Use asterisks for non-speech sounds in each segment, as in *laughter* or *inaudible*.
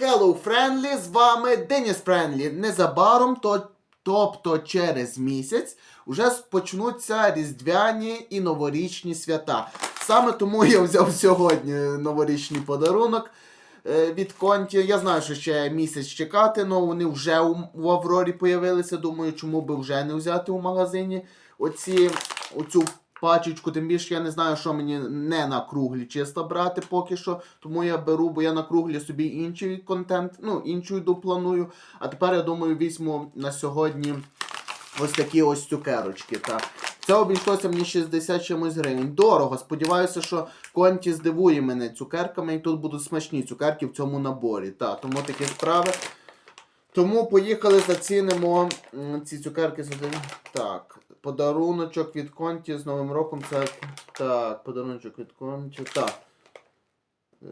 Hello Friendly, з вами Деніс Френлі. Незабаром, то, тобто через місяць, вже почнуться різдвяні і новорічні свята. Саме тому я взяв сьогодні новорічний подарунок е, від Конті. Я знаю, що ще місяць чекати, але вони вже у, Аврорі появилися. Думаю, чому би вже не взяти у магазині оці, оцю пачечку, тим більше я не знаю, що мені не на круглі чисто брати поки що. Тому я беру, бо я на круглі собі інший контент, ну, іншу йду планую. А тепер я думаю, візьму на сьогодні ось такі ось цукерочки. Так. Це обійшлося мені 60 чимось гривень. Дорого. Сподіваюся, що Конті здивує мене цукерками, і тут будуть смачні цукерки в цьому наборі. Так, тому такі справи. Тому поїхали, зацінимо ці цукерки. Так, подаруночок від Конті з Новим роком. Це так, подаруночок від Конті. Так. Е,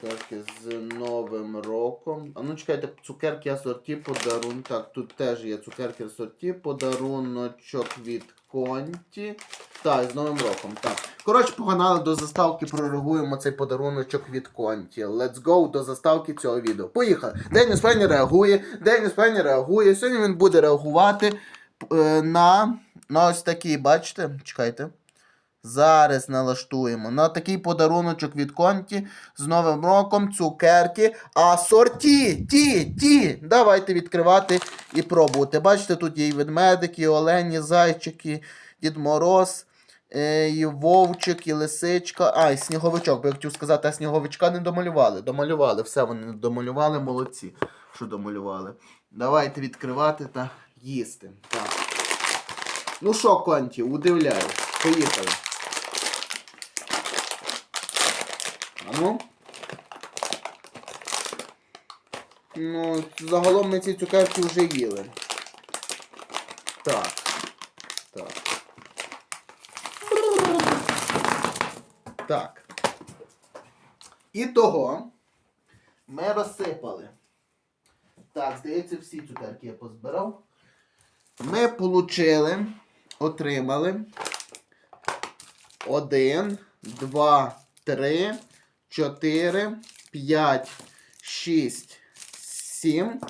Цукерки з Новим роком. А ну чекайте, цукерки асорті, подарун. Так, тут теж є цукерки асорті, подаруночок від Конті. Так, з Новим роком. Так. Коротше, погнали до заставки, прореагуємо цей подаруночок від Конті. Let's go до заставки цього відео. Поїхали. Деніс Фенні реагує. Деніс Фенні реагує. Сьогодні він буде реагувати на, на ось такий, бачите? Чекайте. Зараз налаштуємо на такий подаруночок від Конті з Новим роком, цукерки, а сорті, ті, ті. Давайте відкривати і пробувати. Бачите, тут є і ведмедики, і олені, зайчики, Дід Мороз, е, і вовчик, і лисичка. А, і сніговичок, бо я хотів сказати, а сніговичка не домалювали. Домалювали, все вони домалювали, молодці, що домалювали. Давайте відкривати та їсти. Так. Ну що, Конті, удивляю. Поїхали. А ну. Ну, загалом ми ці цукерки вже їли. Так. Так. Так. І того ми розсипали. Так, здається, всі цукерки я позбирав. Ми получили, отримали один, два, три, чотири, п'ять, шість, сім,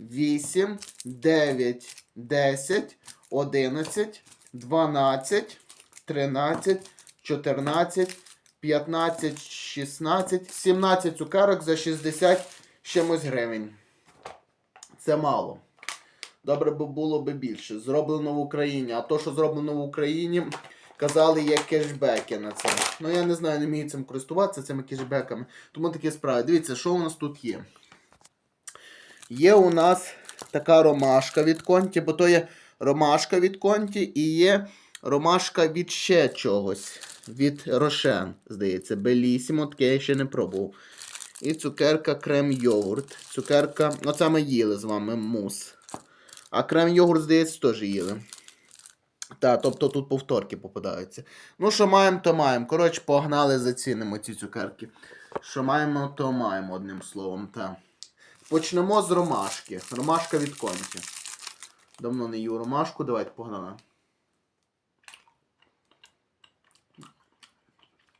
вісім, дев'ять, десять, одинадцять, дванадцять, тринадцять, чотирнадцять, п'ятнадцять, шістнадцять, сімнадцять цукерок за 60 чимось гривень. Це мало. Добре би було би більше. Зроблено в Україні. А то, що зроблено в Україні, казали, є кешбеки на це. Ну я не знаю, не вмію цим користуватися цими кешбеками. Тому такі справи. Дивіться, що у нас тут є. Є у нас така ромашка від Конті, бо то є ромашка від Конті і є ромашка від ще чогось. Від Рошен, здається, Белісімо, таке я ще не пробував. І цукерка крем-йогурт. Цукерка, оце ми їли з вами мус. А крем-йогурт, здається, теж їли. Так, тобто тут повторки попадаються. Ну, що маємо, то маємо. Коротше, погнали, зацінимо ці цукерки. Що маємо, то маємо, одним словом. так. Почнемо з ромашки. Ромашка від конті. Давно не їв ромашку, давайте погнали.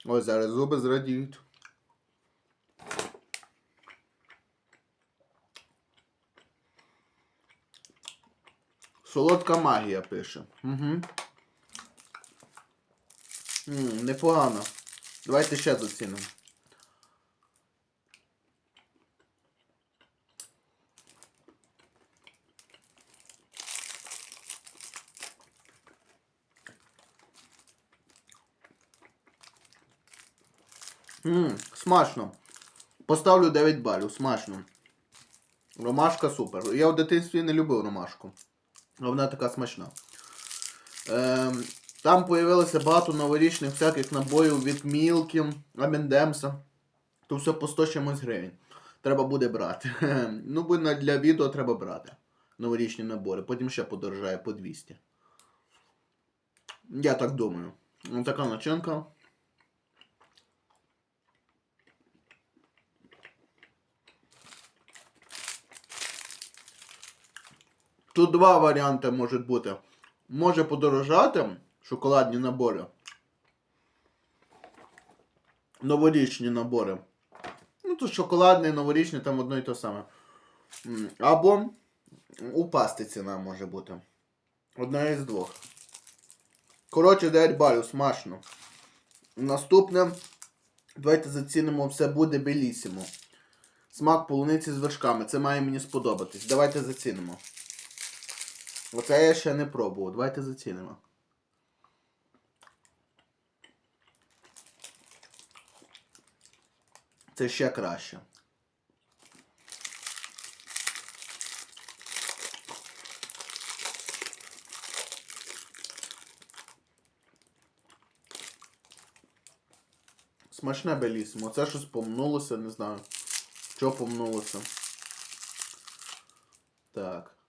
Ось зараз зуби зрадіють. Солодка магія пише. Угу. М, непогано. Давайте ще зацінимо. Ммм, смачно. Поставлю 9 балів, смачно. Ромашка супер. Я в дитинстві не любив ромашку. Вона така смачна. Ем, там появилося багато новорічних всяких набоїв від Мілки, Амендемса. То все по 100 чимось гривень. Треба буде брати. *laughs* ну, бо для відео треба брати. Новорічні набори. Потім ще подорожає по 200. Я так думаю. Ось така начинка. Тут два варіанти можуть бути. Може подорожати шоколадні набори. Новорічні набори. Ну, то шоколадне, новорічне, там одно і те саме. Або упасти ціна може бути. Одна із двох. Коротше, 9 балів, смачно. Наступне. Давайте зацінимо, все буде белісімо. Смак полуниці з вершками. Це має мені сподобатись. Давайте зацінимо. Оце я ще не пробував. Давайте зацінимо. Це ще краще. Смачне белісимо. Оце щось помнулося, не знаю. Що помнулося. Так.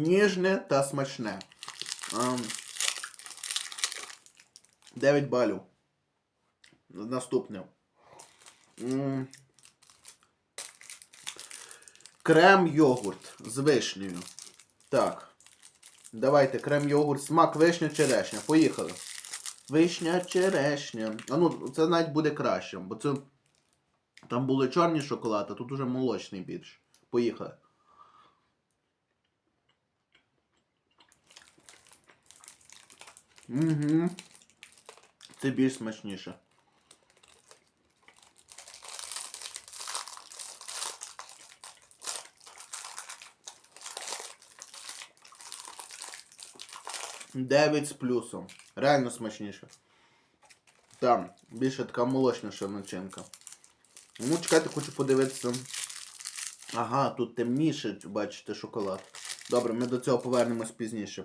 Ніжне та смачне. Ам, 9 балів. Наступне. Крем йогурт з вишнею. Так. Давайте крем йогурт, смак вишня черешня. Поїхали. Вишня черешня. А ну, це навіть буде краще, бо це. Там були чорні шоколад, а тут уже молочний більш. Поїхали. Угу. Це більш смачніше. Дев'ять з плюсом. Реально смачніше. Там, більше така молочніша начинка. Ну, чекайте, хочу подивитися. Ага, тут темніше, бачите, шоколад. Добре, ми до цього повернемось пізніше.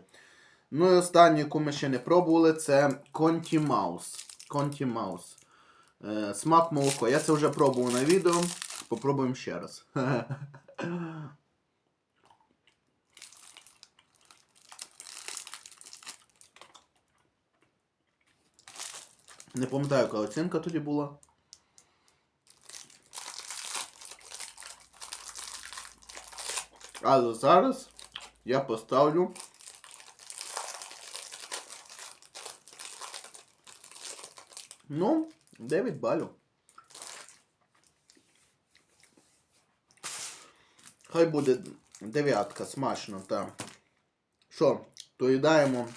Ну і останню, яку ми ще не пробували, це Конті Маус. Конті Маус. Е, смак молоко. Я це вже пробував на відео. Попробуємо ще раз. *laughs* Не пам'ятаю, яка оцінка тоді була. Але зараз я поставлю. Ну, 9 балів. Хай буде дев'ятка, смачно, так. Що, доїдаємо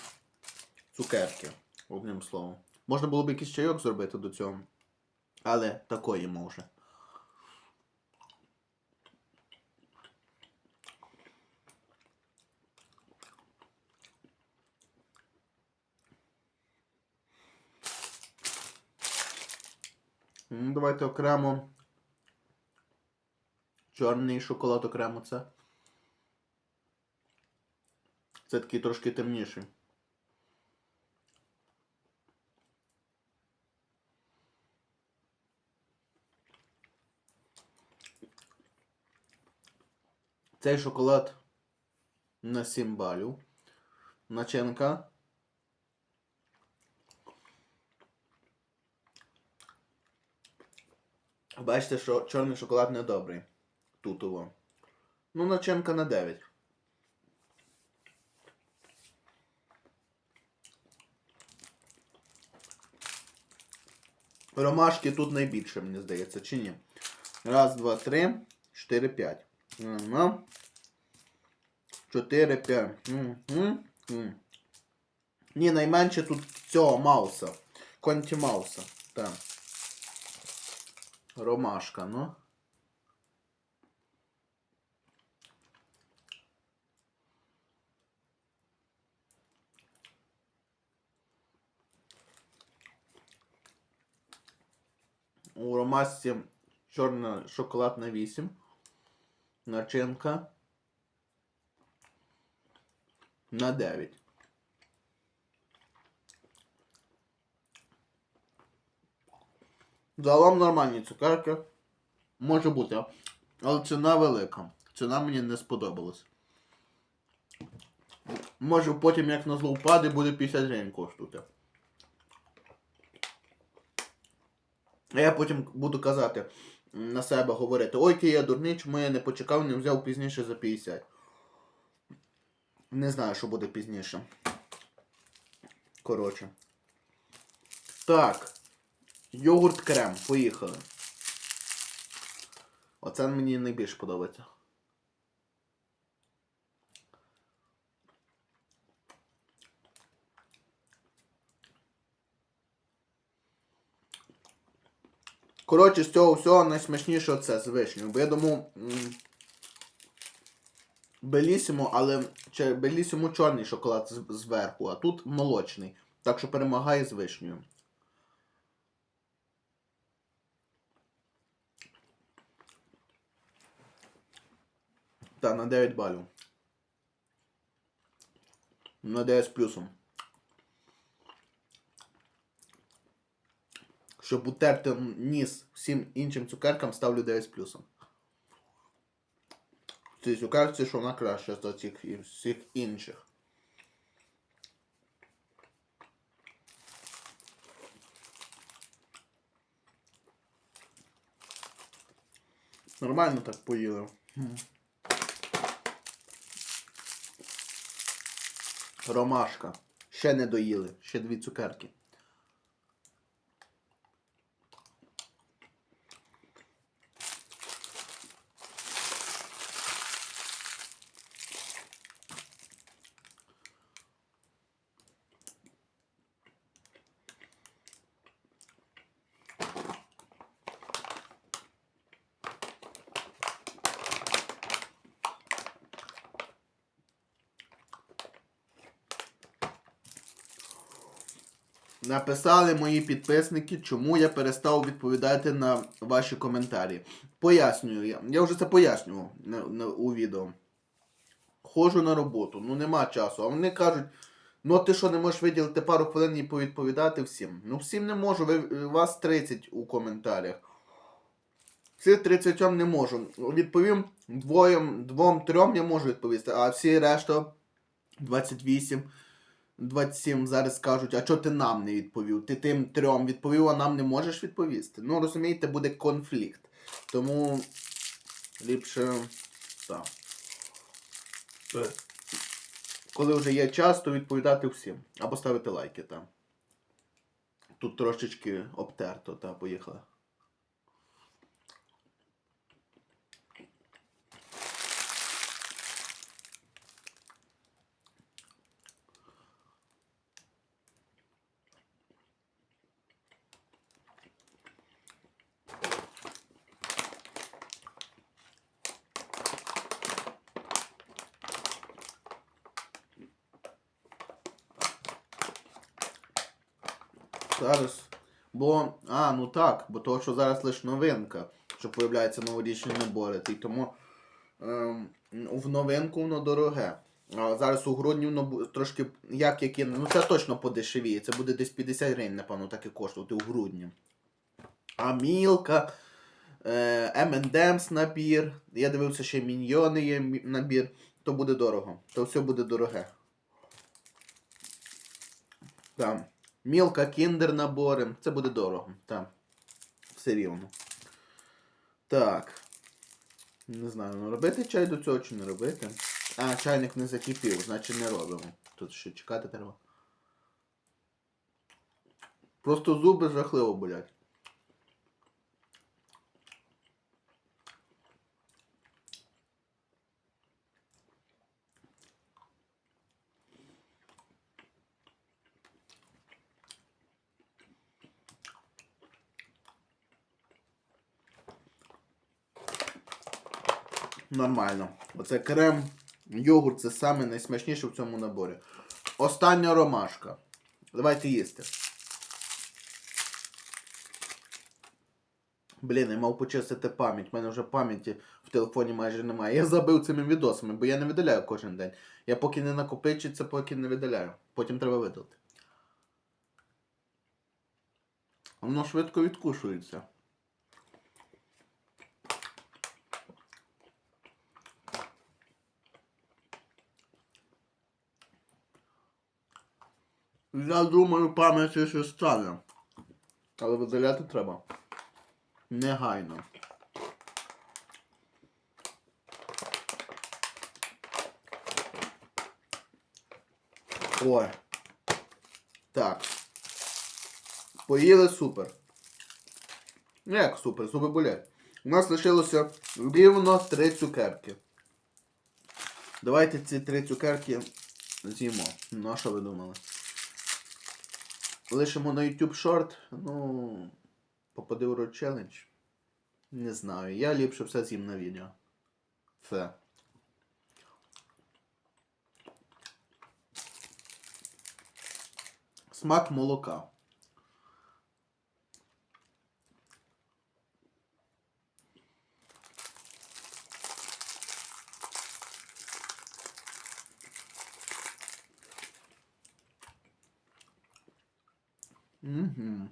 цукерки, одним словом. Можна було б якийсь чайок зробити до цього. Але такої може. Ну, давайте окремо. Чорний шоколад окремо це. Це такий трошки темніший. Цей шоколад на 7 балів. Начинка. Бачите, що чорний шоколад не добрий. Тут його. Ну, начинка на 9. Ромашки тут найбільше, мені здається, чи ні? Раз, два, три, чотири, п'ять. Чотири, п'ять. Ні, найменше тут цього Мауса. Конті Мауса. Так. Ромашка, ну. У ромашці чорна шоколад на 8. Начинка на 9. Загалом нормальні цукерки. Може бути. Але ціна велика. Ціна мені не сподобалась. Може потім як на зло буде 50 гривень коштувати. А я потім буду казати на себе говорити, ой, який я дурний, чому я не почекав, не взяв пізніше за 50. Не знаю, що буде пізніше. Коротше. Так. Йогурт крем. Поїхали. Оце мені найбільше подобається. Коротше, з цього всього найсмачніше оце з вишнею. Бо я думав. м, Белісімо, але Белісімо чорний шоколад зверху, а тут молочний. Так що перемагає з вишнею. Та, на 9 балів. На 9 з плюсом. Щоб утерти ніс всім іншим цукеркам, ставлю 9 з плюсом. Цій цукерці, що вона краща за цих і всіх інших. Нормально так поїли. Ромашка. Ще не доїли. Ще дві цукерки. Написали мої підписники, чому я перестав відповідати на ваші коментарі. Пояснюю, я, я вже це пояснював у відео. Ходжу на роботу, ну нема часу. А вони кажуть, ну ти що не можеш виділити пару хвилин і повідповідати всім? Ну всім не можу, ви, вас 30 у коментарях. Всіх 30 не можу. Відповім двоєм, двом, трьом я можу відповісти, а всі решта 28. 27 зараз скажуть, а чого ти нам не відповів? Ти тим трьом відповів, а нам не можеш відповісти. Ну, розумієте, буде конфлікт. Тому ліпше так. Коли вже є час, то відповідати всім. Або ставити лайки там. Тут трошечки обтерто, та поїхали. Зараз. Бо. А, ну так, бо того, що зараз лише новинка, що появляються новорічні набори. І тому ем, в новинку воно дороге. А зараз у грудні воно трошки як які. Ну це точно подешевіє. Це буде десь 50 гривень, напевно, так і коштувати у грудні. А мілка, е, M&M's набір. Я дивився, ще міньйони є набір. То буде дорого. То все буде дороге. Там. Мілка кіндер набори. Це буде дорого. Там. Все рівно. Так. Не знаю, ну робити чай до цього чи не робити. А, чайник не закипів, значить не робимо. Тут ще чекати треба. Просто зуби жахливо болять. Нормально. Оце крем, йогурт це саме найсмачніше в цьому наборі. Остання ромашка. Давайте їсти. Блін, я мав почистити пам'ять. У мене вже пам'яті в телефоні майже немає. Я забив цими відосами, бо я не видаляю кожен день. Я поки не накопичиться, поки не видаляю. Потім треба видалити. Воно швидко відкушується. Я думаю, пам'яті ще стане. Але видаляти треба. Негайно. Ой. Так. Поїли супер. Ну як супер, зуби болять. У нас лишилося рівно три цукерки. Давайте ці три цукерки з'їмо. Ну, що ви думали? Лишимо на YouTube Short, ну. Попади у Road Challenge. Не знаю. Я ліпше все з'їм на відео. Все. Смак молока. Угу.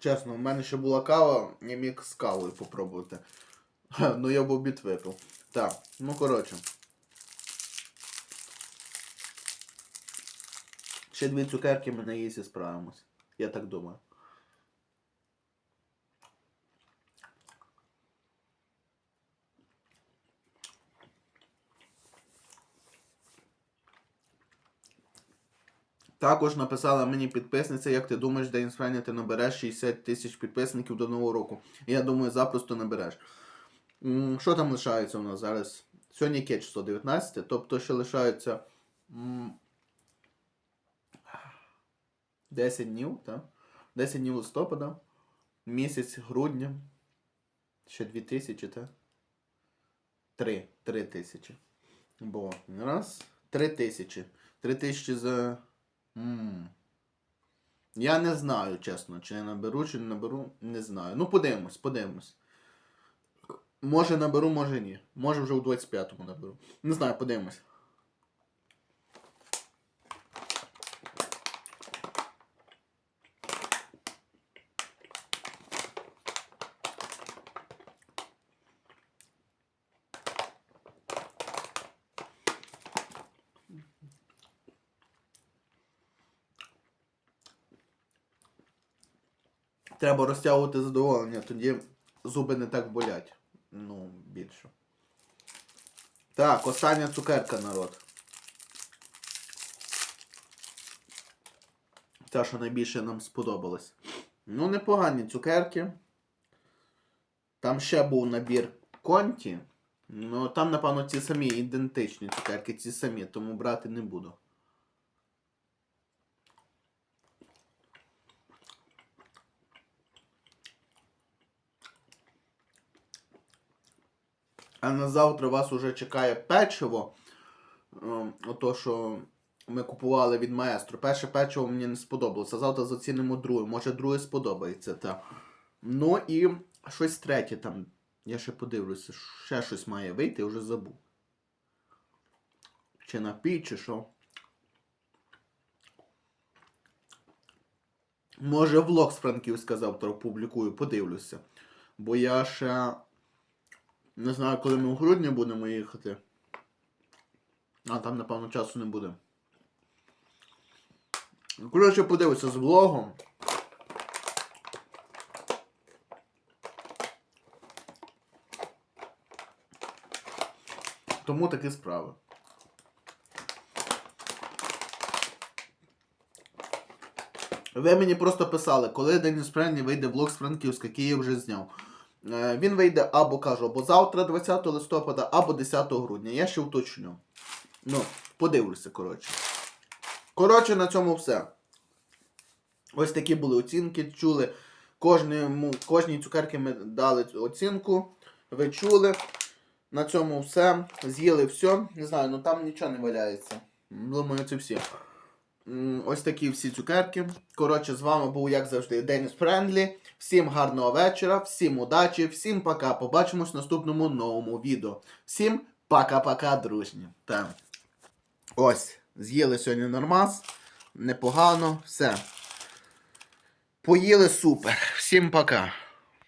Чесно, в мене ще була кава, я міг з кавою попробувати. *laughs* Ну я б обід випив. Так, ну коротше. Ще дві цукерки ми на їсі справимось. Я так думаю. Також написала мені підписниця, як ти думаєш, День Френі ти набереш 60 тисяч підписників до Нового року. Я думаю, запросто набереш. Що там лишається у нас зараз? Сьогодні яке число 19, тобто ще лишається 10 днів, так? 10 днів листопада, місяць грудня, ще 2 тисячі, так? 3, 3 тисячі. Бо раз, 3 тисячі. 3 тисячі за. М. Я не знаю, чесно, чи я наберу, чи не наберу, не знаю. Ну, подивимось, подивимось. Може наберу, може ні. Може вже у 25-му наберу. Не знаю, подивимось. Треба розтягувати задоволення, тоді зуби не так болять. Ну, більше. Так, остання цукерка, народ. Та, що найбільше нам сподобалось. Ну, непогані цукерки. Там ще був набір конті. Ну, там, напевно, ці самі ідентичні цукерки, ці самі, тому брати не буду. А на завтра вас уже чекає печиво. Ем, Ото, що ми купували від маестро. Перше печиво мені не сподобалося. Завтра зацінимо друге. Може, друге сподобається. Та. Ну і щось третє там. Я ще подивлюся, ще щось має вийти, вже забув. Чи напій, чи що. Може, влог з Франківська завтра опублікую, подивлюся. Бо я ще не знаю, коли ми у грудні будемо їхати. А там, напевно, часу не буде. Коротше, подивися з влогом. Тому такі справи. Ви мені просто писали, коли День Спрені вийде влог з Франківська, який я вже зняв. Е, Він вийде або кажу, або завтра, 20 листопада, або 10 грудня. Я ще уточню. Ну, подивлюся, коротше. Коротше, на цьому все. Ось такі були оцінки. Чули. Кожному, кожній цукерки ми дали оцінку. Ви чули. На цьому все. З'їли все. Не знаю, ну там нічого не валяється. Думаю, це всі. Ось такі всі цукерки. Коротше, з вами був, як завжди, Деніс Френдлі. Всім гарного вечора, всім удачі, всім пока. Побачимось в наступному новому відео. Всім пока-пока, дружні. Так. Ось, з'їли сьогодні нормас. Непогано, все. Поїли супер. Всім пока.